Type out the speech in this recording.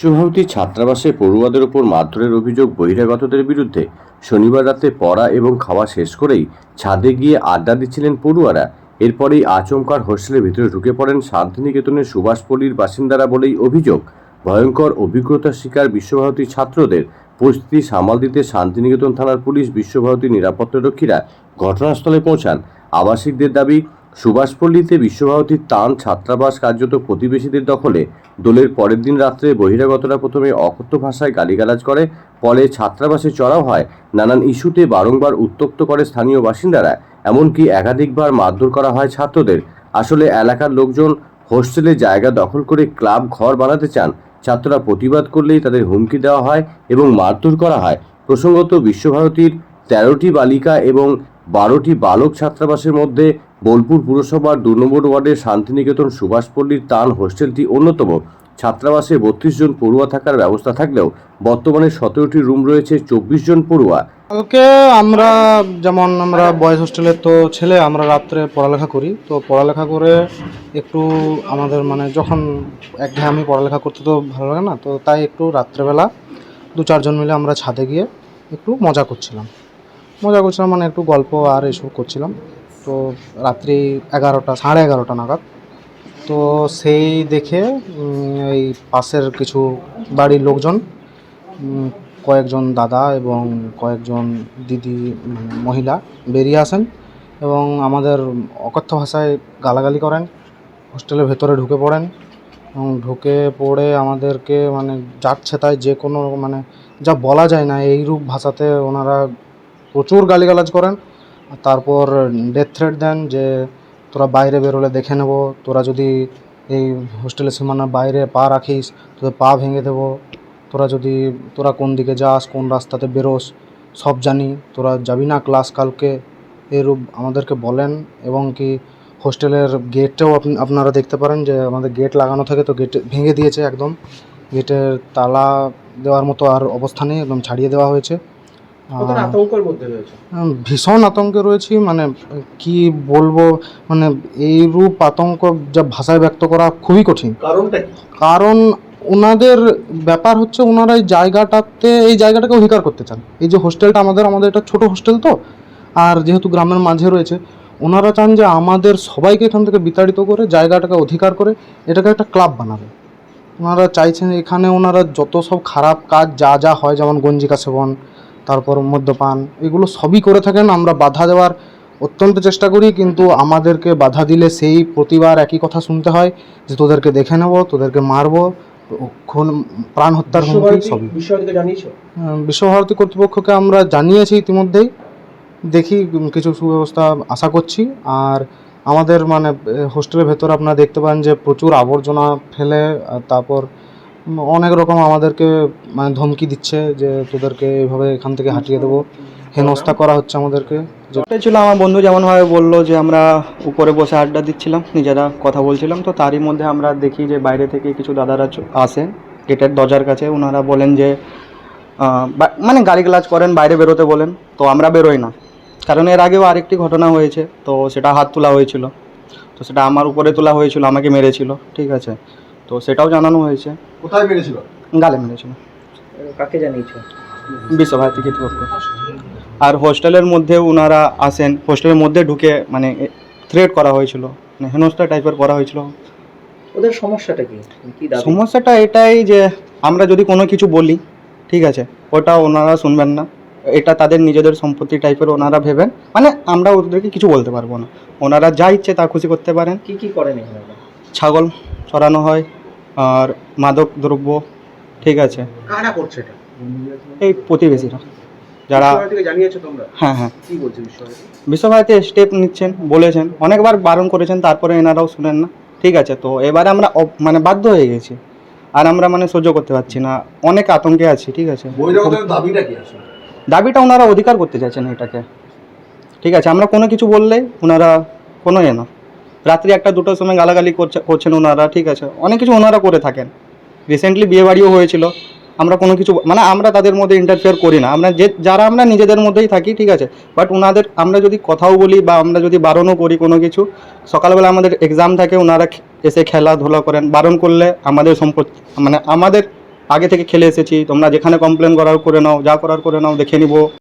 বিশ্বভারতী ছাত্রাবাসে পড়ুয়াদের ওপর মারধরের অভিযোগ বহিরাগতদের বিরুদ্ধে শনিবার রাতে পড়া এবং খাওয়া শেষ করেই ছাদে গিয়ে আড্ডা দিচ্ছিলেন পড়ুয়ারা। এরপরেই আচমকার হোস্টেলের ভিতরে ঢুকে পড়েন শান্তিনিকেতনের সুভাষপল্লীর বাসিন্দারা বলেই অভিযোগ। ভয়ঙ্কর অভিজ্ঞতার শিকার বিশ্বভারতী ছাত্রদের পরিস্থিতি সামাল দিতে শান্তিনিকেতন থানার পুলিশ বিশ্বভারতী নিরাপত্তারক্ষীরা ঘটনাস্থলে পৌঁছান। আবাসিকদের দাবি সুভাষপল্লীতে বিশ্বভারতীর টান ছাত্রাবাস কার্যত প্রতিবেশীদের দখলে। দোলের পরের দিন রাত্রে বহিরাগতরা প্রথমে অকথ্য ভাষায় গালিগালাজ করে ফলে ছাত্রাবাসে চড়াও হয়। নানান ইস্যুতে বারংবার উত্তক্ত করে স্থানীয় বাসিন্দারা, এমনকি একাধিকবার মারধর করা হয় ছাত্রদের। আসলে এলাকার লোকজন হোস্টেলে জায়গা দখল করে ক্লাব ঘর বানাতে চান। ছাত্ররা প্রতিবাদ করলেই তাদের হুমকি দেওয়া হয় এবং মারধর করা হয়। প্রসঙ্গত বিশ্বভারতীর তেরোটি বালিকা এবং বারোটি বালক ছাত্রাবাসের মধ্যে বোলপুর পুরসভার দু নম্বর ওয়ার্ডের শান্তিনিকেতন সুভাষপল্লীর টান হোস্টেলটি অন্যতম। ছাত্রাবাসে বত্রিশ জন পড়ুয়া থাকার ব্যবস্থা থাকলেও বর্তমানে সতেরোটি রুম রয়েছে, চব্বিশ জন পড়ুয়া। কালকে আমরা যেমন আমরা বয়েজ হোস্টেলের তো ছেলে, আমরা রাত্রে পড়ালেখা করি। তো পড়ালেখা করে একটু আমাদের মানে যখন একঘেয়ে আমি পড়ালেখা করতে তো ভালো লাগে না, তো তাই একটু রাত্রেবেলা দু চারজন মিলে আমরা ছাদে গিয়ে একটু মজা করছিলাম। মজা করছিলাম মানে একটু গল্প আর এসব করছিলাম। তো রাত্রি এগারোটা, সাড়ে এগারোটা নাগাদ। তো সেই দেখে এই পাশের কিছু বাড়ির লোকজন কয়েকজন দাদা এবং কয়েকজন দিদি মহিলা বেরিয়ে আসেন এবং আমাদের অকথ্য ভাষায় গালাগালি করেন, হোস্টেলের ভেতরে ঢুকে পড়েন এবং ঢুকে পড়ে আমাদেরকে মানে যাচ্ছে তাই যে কোনো মানে যা বলা যায় না, এইরূপ ভাষাতে ওনারা প্রচুর গালিগালাজ করেন তারপর ডেথ থ্রেট দেন যে তোরা বাইরে বেরোলে দেখে নেব, তোরা যদি এই হোস্টেলের সীমানার বাইরে পা রাখিস, তোদের পা ভেঙে দেবো, তোরা যদি, তোরা কোন দিকে যাস, কোন রাস্তাতে বেরোস, সব জানি, তোরা যাবি না ক্লাস কালকে, এরূপ আমাদেরকে বলেন, এবং কি হোস্টেলের গেটটাও আপনি- আপনারা দেখতে পারেন যে আমাদের গেট লাগানো থাকে তো গেট ভেঙে দিয়েছে একদম গেটের তালা দেওয়ার মতো আর অবস্থা নেই, একদম ছাড়িয়ে দেওয়া হয়েছে। ভীষণ আতঙ্কে রয়েছি মানে কি বলব মানে এইরূপ আতঙ্ক যা ভাষায় ব্যক্ত করা খুবই কঠিন। কারণ ওনাদের ব্যাপার হচ্ছে ওনারা এই জায়গাটাতে এই জায়গাটাকে অধিকার করতে চান। এই যে হোস্টেলটা আমাদের আমাদের এটা ছোট হোস্টেল তো আর যেহেতু গ্রামের মাঝে রয়েছে ওনারা চান যে আমাদের সবাইকে এখান থেকে বিতাড়িত করে জায়গাটাকে অধিকার করে এটাকে একটা ক্লাব বানাবে। ওনারা চাইছেন এখানে ওনারা যত সব খারাপ কাজ যা যা হয় যেমন গঞ্জিকা সেবন তারপর মদ্যপান এগুলো সবই করে থাকেন। আমরা বাধা দেওয়ার অত্যন্ত চেষ্টা করি কিন্তু আমাদেরকে বাধা দিলে সেই প্রতিবার একই কথা শুনতে হয় যে তোদেরকে দেখে নেব তোদেরকে মারবো খুন প্রাণ হত্যার হুমকি সবই। আহ, বিশ্বভারতী কর্তৃপক্ষকে আমরা জানিয়েছি ইতিমধ্যেই। দেখি কিছু সুব্যবস্থা আশা করছি। আর আমাদের মানে হোস্টেলের ভেতরে আপনারা দেখতে পান যে প্রচুর আবর্জনা ফেলে তারপর অনেক রকম আমাদেরকে মানে ধমকি দিচ্ছে যে তোদেরকে এইভাবে এখান থেকে হাঁটিয়ে দেবো। হেনস্থা করা হচ্ছে আমাদেরকে। যে ওটাই ছিল, আমার বন্ধু যেমনভাবে বলল যে আমরা উপরে বসে আড্ডা দিচ্ছিলাম, নিজেরা কথা বলছিলাম। তো তারই মধ্যে আমরা দেখি যে বাইরে থেকে কিছু দাদারা আসেন, গেটের দরজার কাছে। ওনারা বলেন যে মানে গাড়ি গ্লাজ করেন, বাইরে বেরোতে বলেন। তো আমরা বেরোই না। কারণ এর আগেও আরেকটি ঘটনা হয়েছে, তো সেটা হাত তোলা হয়েছিল। তো সেটা আমার উপরে তোলা হয়েছিল, আমাকে মেরেছিল। ঠিক আছে। তো সেটাও জানানো হয়েছে। কোথায় মেরেছিল? গালে মেরেছিল। কাকে জানিয়েছো? বিশ্বভারতী কর্তৃপক্ষ আর হোস্টেলের মধ্যে ওনারা আসেন হোস্টেলের মধ্যে ঢুকে মানে থ্রেট করা হয়েছিল মানে হেনস্থা টাইপের করা হয়েছিল। ওদের সমস্যাটা কি? সমস্যাটা এটাই যে আমরা যদি কোনো কিছু বলি ঠিক আছে ওটা ওনারা শুনবেন না। এটা তাদের নিজেদের সম্পত্তি টাইপের ওনারা ভেবেন। মানে আমরা ওদেরকে কিছু বলতে পারব না। ওনারা যা ইচ্ছে তা খুশি করতে পারেন। কি কি করেন ছাগল চড়ানো হয় আর মাদক দ্রব্য ঠিক আছে। কারা করছে এটা? এই প্রতিবেশীরা যারা জানিয়েছো তোমরা? হ্যাঁ হ্যাঁ। কি বলছে বিশ্বভারতী? স্টেপ নিচ্ছেন বলেছেন অনেকবার বারণ করেছেন তারপরে এনারাও শুনেন না ঠিক আছে। তো এবারে আমরা মানে বাধ্য হয়ে গেছি আর আমরা মানে সহ্য করতে পারছি না অনেক আতঙ্কে আছি ঠিক আছে। দাবিটা কি দাবিটা ওনারা অধিকার করতে চাইছেন এটাকে ঠিক আছে। আমরা কোনো কিছু বললেই ওনারা কোনো এ না। রাত্রি একটা দুটোর সময় গালাগালি করছে করছেন ওনারা, ঠিক আছে? অনেক কিছু ওনারা করে থাকেন। রিসেন্টলি বিয়ে বাড়িও হয়েছিল। আমরা কোনো কিছু মানে আমরা তাদের মধ্যে ইন্টারফেয়ার করি না। আমরা যে যারা আমরা নিজেদের মধ্যেই থাকি, ঠিক আছে? বাট ওনাদের আমরা যদি কথাও বলি বা আমরা যদি বারণও করি কোনো কিছু, সকালবেলা আমাদের এক্সাম থাকে, ওনারা এসে খেলাধুলা করেন। বারণ করলে আমাদের সম্পত্তি মানে আমাদের আগে থেকে খেলে এসেছি। তোমরা যেখানে কমপ্লেন করার করে নাও, যা করার করে নাও, দেখে নিব।